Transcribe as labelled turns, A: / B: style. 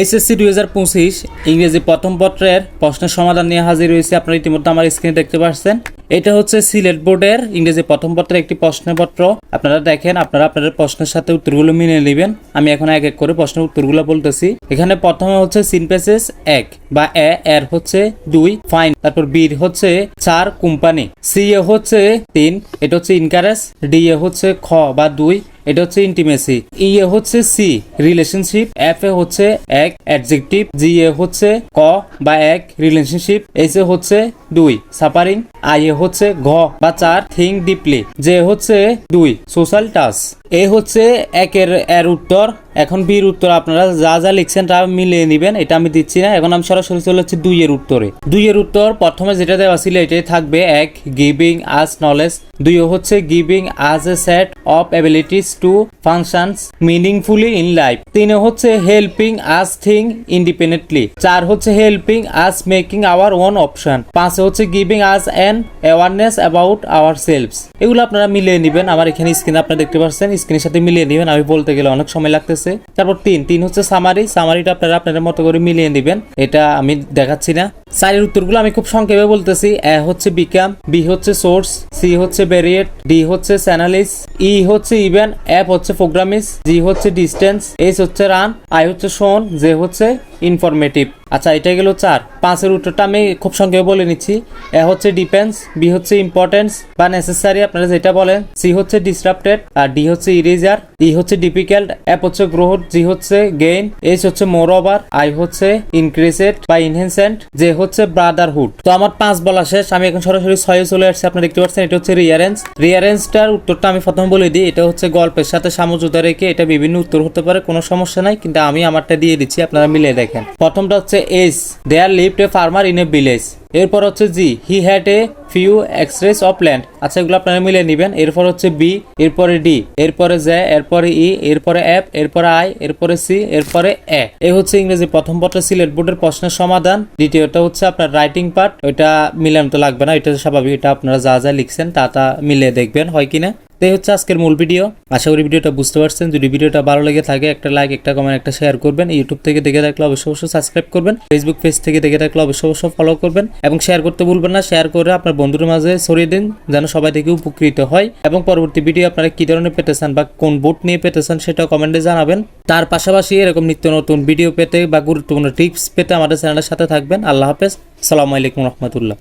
A: HSC দুই হাজার পঁচিশ ইংরেজি প্রথম পত্রের প্রশ্নের সমাধান নিয়ে হাজির হয়েছে। আপনারা ইতিমধ্যে আমার স্ক্রিনে দেখতে পাচ্ছেন। এটা হচ্ছে সিলেট বোর্ডের ইংরেজি প্রথম পত্রের একটি প্রশ্নপত্র আপনারা দেখেন, আপনারা আপনাদের প্রশ্নের সাথে উত্তরগুলো মিলিয়ে নেবেন। আমি এখন এক এক করে প্রশ্নের উত্তরগুলো বলতেছি। এখানে প্রথমে হচ্ছে সিনপেসেস এক। বা এ, এর হচ্ছে দুই, ফাইন। তারপর বির হচ্ছে চার, কোম্পানি। সি এ হচ্ছে তিন, এটা হচ্ছে ইনকারেজ। ডি এ হচ্ছে খ বা দুই, এটা হচ্ছে ইন্টিমেসি। ই এ হচ্ছে সি, রিলেশনশিপ। এফ এ হচ্ছে এক, অ্যাডজেক্টিভ। জি এ হচ্ছে ক বা এক, রিলেশনশিপ। এস এ হচ্ছে দুই সাপারিং আই এ হচ্ছে ঘ বা চার থিং ডিপলি। যে হচ্ছে দুই, সোশ্যাল টাস এ হচ্ছে একের, এর উত্তর। এখন বির উত্তর আপনারা যা যা লিখছেন তা মিলিয়ে নেবেন, এটা আমি দিচ্ছি না। এখন আমি সরাসরি চলে যাচ্ছি এর উত্তরে। দুই এর উত্তর প্রথমে যেটা দেওয়া ছিল, এটাই থাকবে এক গিভিং আস নলেজ দুই হচ্ছে giving us a set of abilities to functions meaningfully in life তিনে হচ্ছে হেল্পিং আস থিং ইন্ডিপেন্ডেন্টলি চার হচ্ছে helping us making our own option পাঁচে হচ্ছে giving us an awareness about our selves এগুলো আপনারা মিলিয়ে নেবেন। আমার এখানে স্ক্রিনে আপনারা দেখতে পাচ্ছেন স্ক্রিনের সাথে মিলিয়ে নেবেন। আমি বলতে গেলে অনেক সময় লাগতেছে। তারপর তিন তিন হচ্ছে সামারি সামারিটা আপনারা আপনাদের মতো করে মিলিয়ে নেবেন। এটা আমি দেখাচ্ছি না। চারের উত্তরগুলো আমি খুব সংক্ষেপে বলতেছি। এ হচ্ছে বিকাম, বি হচ্ছে সোর্স, সি হচ্ছে ভেরিয়েট ডি হচ্ছে স্যানালিস, ই হচ্ছে ইভেন অ্যাপ হচ্ছে প্রোগ্রামিস, জি হচ্ছে ডিস্টেন্স এস হচ্ছে রান, আই হচ্ছে শোন, জে হচ্ছে ইনফরমেটিভ। আচ্ছা এটা গেল চার। পাঁচের উত্তরটা আমি খুব সংক্ষেপে বলে নিচ্ছি। এ হচ্ছে ডিপেন্স বি হচ্ছে ইম্পর্টেন্স, বা নেসেসারি আপনারা যেটা বলেন, সি হচ্ছে ডিসরাপ্টেড, আর ডি হচ্ছে ইরেজার, ই হচ্ছে ডিফিকাল্ট অ্যাপ হচ্ছে গ্রোথ, জি হচ্ছে গেইন, এইচ হচ্ছে মোর ওভার, আই হচ্ছে ইনক্রিজেড বা ইনহেন্সেন্ট যে হচ্ছে ব্রাদারহুড তো আমার পাঁচ বলা শেষ, আমি এখন সরাসরি ছয়ে চলে আসছি, আপনারা দেখতে পাচ্ছেন, এটা হচ্ছে রিয়ারেন্স রিয়ারেন্সটার উত্তরটা আমি প্রথম বলে দিই, এটা হচ্ছে গল্পের সাথে সামঞ্জতা রেখে এটা বিভিন্ন উত্তর হতে পারে, কোনো সমস্যা নাই, কিন্তু আমি আমারটা দিয়ে দিচ্ছি, আপনারা মিলে দেখেন। প্রথমটা হচ্ছে S there live a farmer in a village এরপর হচ্ছে G he had a few acres of land আচ্ছা এগুলো আপনারা মিলে নেবেন। এরপর হচ্ছে বি, এরপরে ডি, এরপরে জে এরপরে ই, এরপরে এফ, এরপরে আই, এরপরে সি, এরপরে এ। এ হচ্ছে ইংরেজি প্রথম পত্র সিলেট বোর্ডের প্রশ্নের সমাধান। দ্বিতীয়টা হচ্ছে আপনার রাইটিং পার্ট ওইটা মিলানো তো লাগবে না, এটা স্বাভাবিক। এটা আপনারা যা যা লিখছেন, তা তা মিলে দেখবেন, হয় কিনা? তো এই হচ্ছে আজকের মূল ভিডিও। আশা করি ভিডিওটা বুঝতে পারছেন। যদি ভিডিওটা ভালো লেগে থাকে, একটা লাইক একটা কমেন্ট একটা শেয়ার করবেন। ইউটিউব থেকে দেখে থাকলে অবশ্যই অবশ্যই সাবস্ক্রাইব করবেন। ফেসবুক পেজ থেকে দেখে থাকলে অবশ্যই অবশ্যই ফলো করবেন। এবং শেয়ার করতে ভুলবেন না। শেয়ার করে আপনার বন্ধুদের মাঝে ছড়িয়ে দিন, যেন সবাই থেকে উপকৃত হয়। এবং পরবর্তী ভিডিও আপনারা কি ধরনের পেতে চান বা কোন বুট নিয়ে পেতে চান সেটা কমেন্টে জানাবেন। তার পাশাপাশি এরকম নিত্য নতুন ভিডিও পেতে বা গুরুত্বপূর্ণ টিপস পেতে আমাদের চ্যানেলের সাথে থাকবেন। আল্লাহ হাফেজ। সালামু আলাইকুম রহমতুল্লাহ।